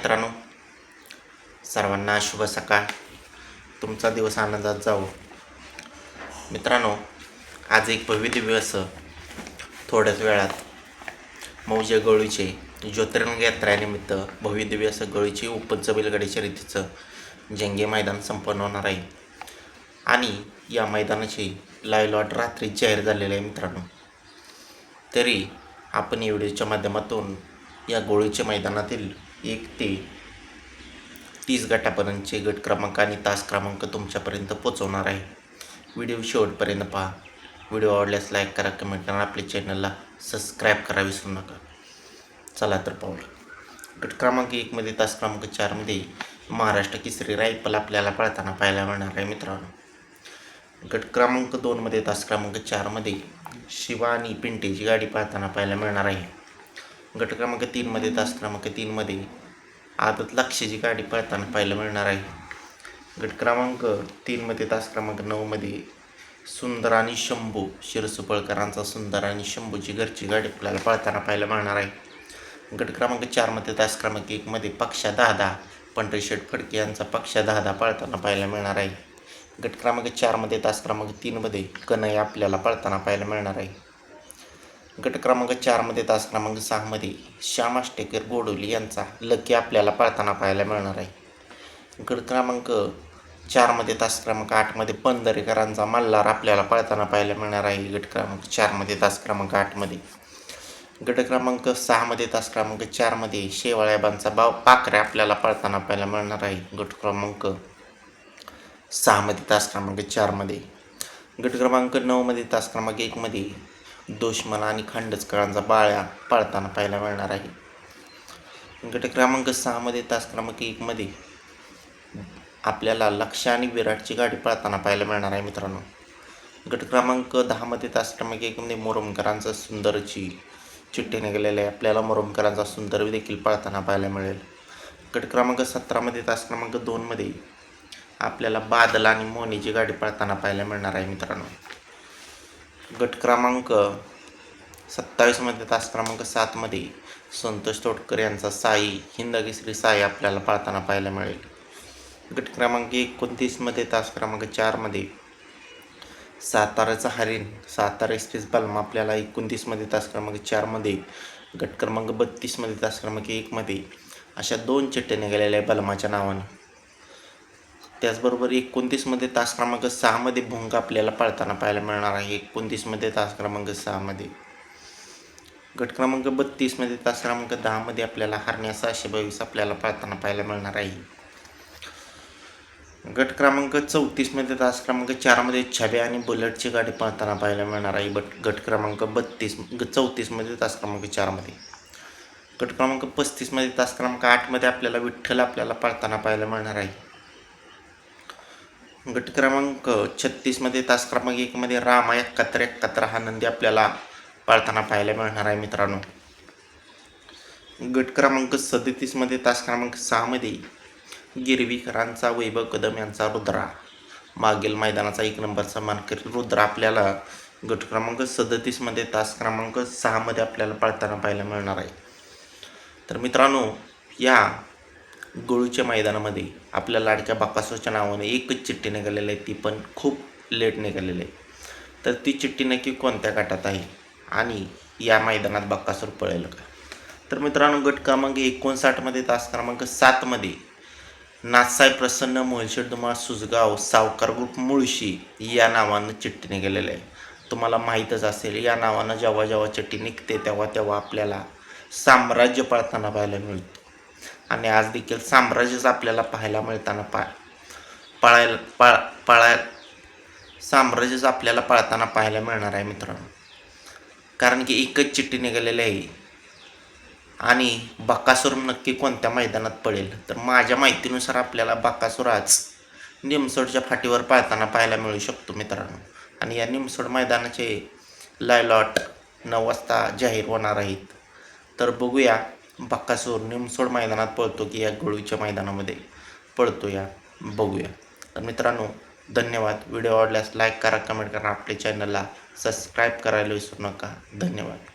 मित्रांनो सर्वांना शुभ सकाळ. तुमचा दिवस आनंदात जाऊ मित्रांनो आज एक भव्य दिवस असं थोड्याच वेळात मौजे गळूचे ज्योतिर्लिंग यात्रेनिमित्त भव्य दिव्य असं गवळीचे ओपनचं बैलगाडी शर्यतीचं जंगे मैदान संपन्न होणार आहे. आणि या मैदानाची लाईव्ह लॉट रात्री जाहीर झालेले आहे मित्रांनो. तरी आपण या व्हिडिओच्या माध्यमातून या गोळीच्या मैदानातील एक ते तीस गटापर्यंतचे गट क्रमांक आणि तास क्रमांक तुमच्यापर्यंत पोचवणार आहे. व्हिडिओ शेवटपर्यंत पहा. व्हिडिओ आवडल्यास लाईक करा कमेंट करा आपल्या चॅनलला सबस्क्राईब करा विसरू नका. चला तर पाहूया. गट क्रमांक एकमध्ये तास क्रमांक चारमध्ये महाराष्ट्र केसरी रायफल आपल्याला पळताना पाहायला मिळणार आहे मित्रांनो. गट क्रमांक दोनमध्ये तास क्रमांक चारमध्ये शिवा आणि पिंटेची गाडी पाहताना पाहायला मिळणार आहे. गट क्रमांक तीनमध्ये तास क्रमांक तीनमध्ये आदत लक्षाची गाडी पळताना पाहायला मिळणार आहे. गट क्रमांक तीनमध्ये तास क्रमांक नऊमध्ये सुंदर आणि शंभू शिरसुपळकरांचा सुंदर आणि शंभूची घरची गाडी आपल्याला पळताना पाहायला मिळणार आहे. गट क्रमांक चारमध्ये तास क्रमांक एकमध्ये पक्षा दहा दहा पंढरीशेठ फडके यांचा पक्षा दहा दहा पळताना पाहायला मिळणार आहे. गट क्रमांक चारमध्ये तास क्रमांक तीनमध्ये कनई आपल्याला पळताना पाहायला मिळणार आहे. गट क्रमांक चारमध्ये तास क्रमांक सहामध्ये श्याम आष्टेकर गोडोली यांचा लकी आपल्याला पळताना पाहायला मिळणार आहे. गट क्रमांक चारमध्ये तास क्रमांक आठमध्ये पंधरेकरांचा मल्हार आपल्याला पळताना पाहायला मिळणार आहे. गट क्रमांक चारमध्ये तास क्रमांक आठमध्ये गट क्रमांक सहामध्ये तास क्रमांक चारमध्ये शेवाळ्याबांचा बाव पाखरे आपल्याला पळताना पाहायला मिळणार आहे. गट क्रमांक सहामध्ये तास क्रमांक चारमध्ये गट क्रमांक नऊमध्ये तास क्रमांक एकमध्ये दोषमला आणि खांडचकरांचा बाळ्या पाळताना पाहायला मिळणार आहे. गट क्रमांक सहामध्ये तास क्रमांक एकमध्ये आपल्याला लक्ष आणि विराटची गाडी पाळताना पाहायला मिळणार आहे मित्रांनो. गट क्रमांक दहामध्ये तास क्रमांक एकमध्ये मोरमकरांचा सुंदरची चिठ्ठी निघालेली आहे. आपल्याला मोरमकरांचा सुंदर देखील पाळताना पाहायला मिळेल. गट क्रमांक सतरामध्ये तास क्रमांक दोनमध्ये आपल्याला बादल आणि मोनीची गाडी पाळताना पाहायला मिळणार आहे मित्रांनो. गट क्रमांक सत्तावीसमध्ये तास क्रमांक सातमध्ये संतोष तोडकर यांचा साई हिंदकेसरी साई आपल्याला पाळताना पाहायला मिळेल. गट क्रमांक एकोणतीसमध्ये तास क्रमांक चारमध्ये साताराचा हरिण सातारा एक्सप्रेस बल्म आपल्याला एकोणतीसमध्ये तास क्रमांक चारमध्ये गट क्रमांक बत्तीसमध्ये तास क्रमांक एकमध्ये अशा दोन चिठ्ठ्या निघालेल्या आहे बलमाच्या नावानं. त्याचबरोबर एकोणतीसमध्ये तास क्रमांक सहामध्ये भोंग आपल्याला पाळताना पाहायला मिळणार आहे. एकोणतीसमध्ये तास क्रमांक सहामध्ये. गट क्रमांक बत्तीसमध्ये तास क्रमांक दहामध्ये आपल्याला हरण्या सहाशे बावीस आपल्याला पाळताना पाहायला मिळणार आहे. गट क्रमांक चौतीसमध्ये तास क्रमांक चारमध्ये छब्या आणि बुलेटची गाडी पाळताना पाहायला मिळणार आहे. बट गट क्रमांक बत्तीस चौतीसमध्ये तास क्रमांक चारमध्ये गट क्रमांक पस्तीसमध्ये तास क्रमांक आठमध्ये आपल्याला विठ्ठल आपल्याला पाळताना पाहायला मिळणार आहे. गट क्रमांक छत्तीसमध्ये तास क्रमांक एकमध्ये रामा एकाहत्तर एकाहत्तर हा नंदी आपल्याला पाळताना पाहायला मिळणार आहे मित्रांनो. गट क्रमांक सदतीसमध्ये तास क्रमांक सहामध्ये गिरवीकरांचा वैभव कदम यांचा रुद्रा. मागील मैदानाचा एक नंबरचा मानकरी रुद्रा आपल्याला गट क्रमांक सदतीसमध्ये तास क्रमांक सहामध्ये आपल्याला पाळताना पाहायला मिळणार आहे. तर मित्रांनो या गोळूच्या मैदानामध्ये आपल्या लाडक्या बाकासोच्या नावाने एकच चिठ्ठी निघालेली आहे. ती पण खूप लेट निघालेली आहे. तर ती चिठ्ठी नक्की कोणत्या गटात आहे? आणि या मैदानात बक्कासूर पळेल का? तर मित्रांनो गट क्रमांक एकोणसाठमध्ये तास क्रमांक सातमध्ये नाथसाहेब प्रसन्न मोहनशेठ धुमाळ सुजगाव सावकार ग्रुप मुळशी या नावानं चिठ्ठी गेलेलं आहे. तुम्हाला माहीतच असेल या नावानं जेव्हा जेव्हा चिठ्ठी निघते तेव्हा तेव्हा आपल्याला साम्राज्य पळताना पाहायला मिळतं. आणि आज देखील साम्राज्यच आपल्याला पाहायला मिळताना पा पळायला पळ पळाय साम्राज्यच आपल्याला पळताना पाहायला मिळणार आहे मित्रांनो. कारण की एकच चिठ्ठी निघालेली आहे. आणि बकासूर नक्की कोणत्या मैदानात पडेल? तर माझ्या माहितीनुसार आपल्याला बकासूर आज निमसोडच्या फाटीवर पाळताना पाहायला मिळू शकतो मित्रांनो. आणि या निमसोड मैदानाचे लायलॉट नऊ वाजता जाहीर होणार आहेत. तर बघूया बक्कासूर निमसोड मैदानात पळतो की या गळूच्या मैदानामध्ये पळतो या? बघूया. तर मित्रांनो धन्यवाद. व्हिडिओ आवडल्यास लाईक करा कमेंट करा. आपल्या चॅनलला सबस्क्राईब करायला विसरू नका. धन्यवाद.